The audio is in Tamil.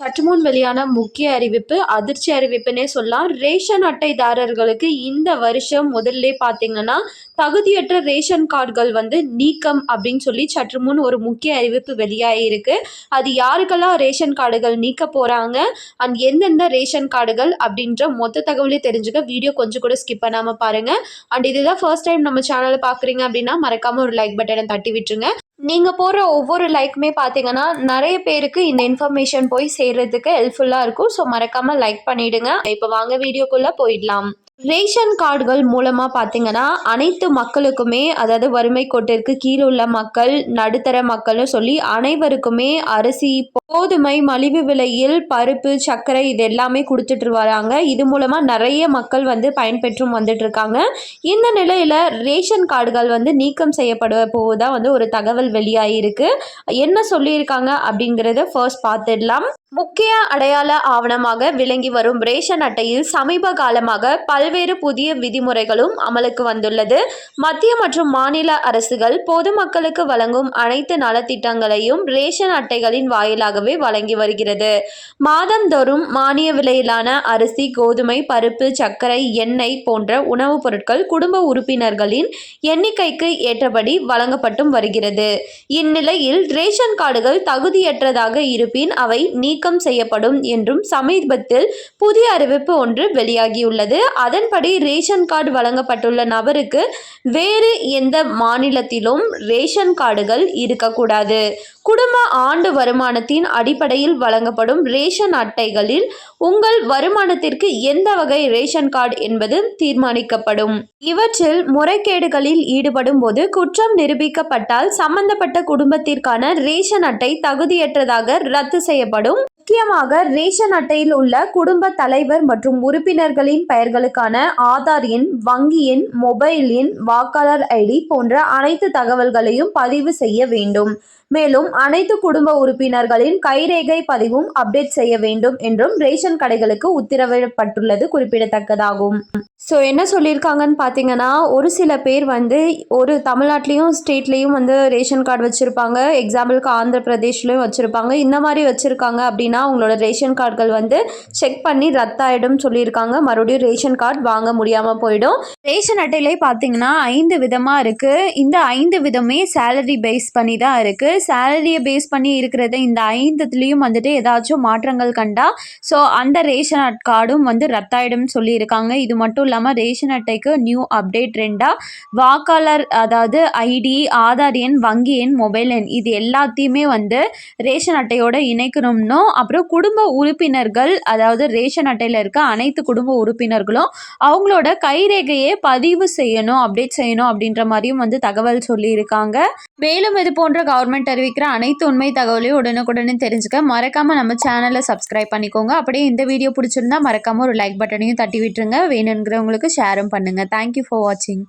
சற்றுமுன் வெளியான முக்கிய அறிவிப்பு அதிர்ச்சி அறிவிப்புனே சொல்லலாம். ரேஷன் அட்டைதாரர்களுக்கு இந்த வருஷம் முதல்ல பார்த்தீங்கன்னா தகுதியற்ற ரேஷன் கார்டுகள் வந்து நீக்கம் அப்படின்னு சொல்லி சற்று முன் ஒரு முக்கிய அறிவிப்பு வெளியாகிருக்கு அது யாருக்கெல்லாம் ரேஷன் கார்டுகள் நீக்க போகிறாங்க அண்ட் எந்தெந்த ரேஷன் கார்டுகள் அப்படின்ற மொத்த தகவலையும் தெரிஞ்சுக்க வீடியோ கொஞ்சம் கூட ஸ்கிப் பண்ணாமல் பாருங்கள் அண்ட் இதுதான் ஃபர்ஸ்ட் டைம் நம்ம சேனலை பார்க்குறீங்க அப்படின்னா மறக்காமல் ஒரு லைக் பட்டனை தட்டி விட்டுருங்க. நீங்கள் போடுற ஒவ்வொரு லைக்குமே பார்த்தீங்கன்னா நிறைய பேருக்கு இந்த இன்ஃபர்மேஷன் போய் சேர்றதுக்கு ஹெல்ப்ஃபுல்லாக இருக்கும். ஸோ மறக்காமல் லைக் பண்ணிவிடுங்க இப்போ வாங்க வீடியோக்குள்ளே போயிடலாம். ரேஷன் கார்டுகள் மூலமாக பார்த்தீங்கன்னா அனைத்து மக்களுக்குமே அதாவது வறுமை கோட்டிற்கு கீழே உள்ள மக்கள் நடுத்தர மக்கள்னு சொல்லி அனைவருக்குமே அரிசி கோதுமை மலிவு விலையில் பருப்பு சர்க்கரை இது எல்லாமே கொடுத்துட்டு வராங்க. இது மூலமாக நிறைய மக்கள் வந்து பயன்பெற்றும் வந்துட்டு இருக்காங்க இந்த நிலையில் ரேஷன் கார்டுகள் வந்து நீக்கம் செய்யப்பட போவதாக வந்து ஒரு தகவல் வெளியாகிருக்கு என்ன சொல்லியிருக்காங்க அப்படிங்கிறத ஃபர்ஸ்ட் பார்த்துடலாம். முக்கிய அடையாள ஆவணமாக விளங்கி வரும் ரேஷன் அட்டையில் சமீப காலமாக பல்வேறு புதிய விதிமுறைகளும் அமலுக்கு வந்துள்ளது. மத்திய மற்றும் மாநில அரசுகள் பொதுமக்களுக்கு வழங்கும் அனைத்து நலத்திட்டங்களையும் ரேஷன் அட்டைகளின் வாயிலாகவே வழங்கி வருகிறது. மாதந்தோறும் மானிய விலையிலான அரிசி கோதுமை பருப்பு சர்க்கரை எண்ணெய் போன்ற உணவுப் பொருட்கள் குடும்ப உறுப்பினர்களின் எண்ணிக்கைக்கு ஏற்றபடி வழங்கப்பட்டும் வருகிறது. இந்நிலையில் ரேஷன் கார்டுகள் தகுதியற்றதாக இருப்பின் அவை நீ நீக்கம் செய்யப்படும் என்றும் சமீபத்தில் புதிய அறிவிப்பு ஒன்று வெளியாகியுள்ளது. அதன்படி ரேஷன் கார்டு வழங்கப்பட்டுள்ள நபருக்கு வேறு எந்த மாநிலத்திலும் ரேஷன் கார்டுகள் இருக்கக்கூடாது. குடும்ப ஆண்டு வருமானத்தின் அடிப்படையில் வழங்கப்படும் ரேஷன் அட்டைகளில் உங்கள் வருமானத்திற்கு எந்த வகை ரேஷன் கார்டு என்பது தீர்மானிக்கப்படும். இவற்றில் முறைகேடுகளில் ஈடுபடும் போது குற்றம் நிரூபிக்கப்பட்டால் சம்பந்தப்பட்ட குடும்பத்திற்கான ரேஷன் அட்டை தகுதியற்றதாக ரத்து செய்யப்படும். முக்கியமாக ரேஷன் அட்டையில் உள்ள குடும்ப தலைவர் மற்றும் உறுப்பினர்களின் பெயர்களுக்கான ஆதார் எண் வங்கி எண் மொபைல் எண் வாக்காளர் ஐடி போன்ற அனைத்து தகவல்களையும் பதிவு செய்ய வேண்டும். மேலும் அனைத்து குடும்ப உறுப்பினர்களின் கைரேகை பதிவும் அப்டேட் செய்ய வேண்டும் என்றும் ரேஷன் கடைகளுக்கு உத்தரவிடப்பட்டுள்ளது குறிப்பிடத்தக்கதாகும். ஸோ என்ன சொல்லியிருக்காங்கன்னு பார்த்தீங்கன்னா ஒரு சில பேர் வந்து ஒரு தமிழ்நாட்டிலையும் ஸ்டேட்லேயும் வந்து ரேஷன் கார்டு வச்சுருப்பாங்க. எக்ஸாம்பிளுக்கு ஆந்திர பிரதேஷ்லேயும் வச்சுருப்பாங்க. இந்த மாதிரி வச்சுருக்காங்க அப்படின்னா அவங்களோட ரேஷன் கார்டுகள் வந்து செக் பண்ணி ரத்தாயிடும் சொல்லியிருக்காங்க. மறுபடியும் ரேஷன் கார்டு வாங்க முடியாமல் போயிடும். ரேஷன் அட்டையிலே பார்த்தீங்கன்னா ஐந்து விதமாக இருக்குது இந்த ஐந்து விதமே சேலரி பேஸ் பண்ணி தான் இருக்குது சேலரியை பேஸ் பண்ணி இருக்கிறத இந்த ஐந்துலேயும் வந்துட்டு ஏதாச்சும் மாற்றங்கள் கண்டா ஸோ அந்த ரேஷன் அட் கார்டும் வந்து ரத்தாயிடும் சொல்லியிருக்காங்க. இது மட்டும் இல்லாமல் ரேஷன் அட்டைக்கு நியூ அப்டேட் ரெண்டாக வாக்காளர் அதாவது ஐடி ஆதார் எண் வங்கி எண் மொபைல் எண் இது எல்லாத்தையுமே வந்து ரேஷன் அட்டையோட இணைக்கணும்னும் அப்புறம் குடும்ப உறுப்பினர்கள் அதாவது ரேஷன் அட்டையில் இருக்க அனைத்து குடும்ப உறுப்பினர்களும் அவங்களோட கைரேகையை பதிவு செய்யணும் அப்டேட் செய்யணும் அப்படின்ற மாதிரியும் வந்து தகவல் சொல்லியிருக்காங்க. மேலும் இது போன்ற கவர்மெண்ட் தெரிவிக்கிற அனைத்து உண்மை தகவலையும் உடனுக்குடனே தெரிஞ்சுக்க மறக்காமல் நம்ம சேனலை சப்ஸ்கிரைப் பண்ணிக்கோங்க. அப்படியே இந்த வீடியோ பிடிச்சிருந்தா மறக்காமல் ஒரு லைக் பட்டனையும் தட்டி விட்டுருங்க வேணுங்கிறவங்களுக்கு ஷேரும் பண்ணுங்கள் தேங்க்யூ ஃபார் வாட்சிங்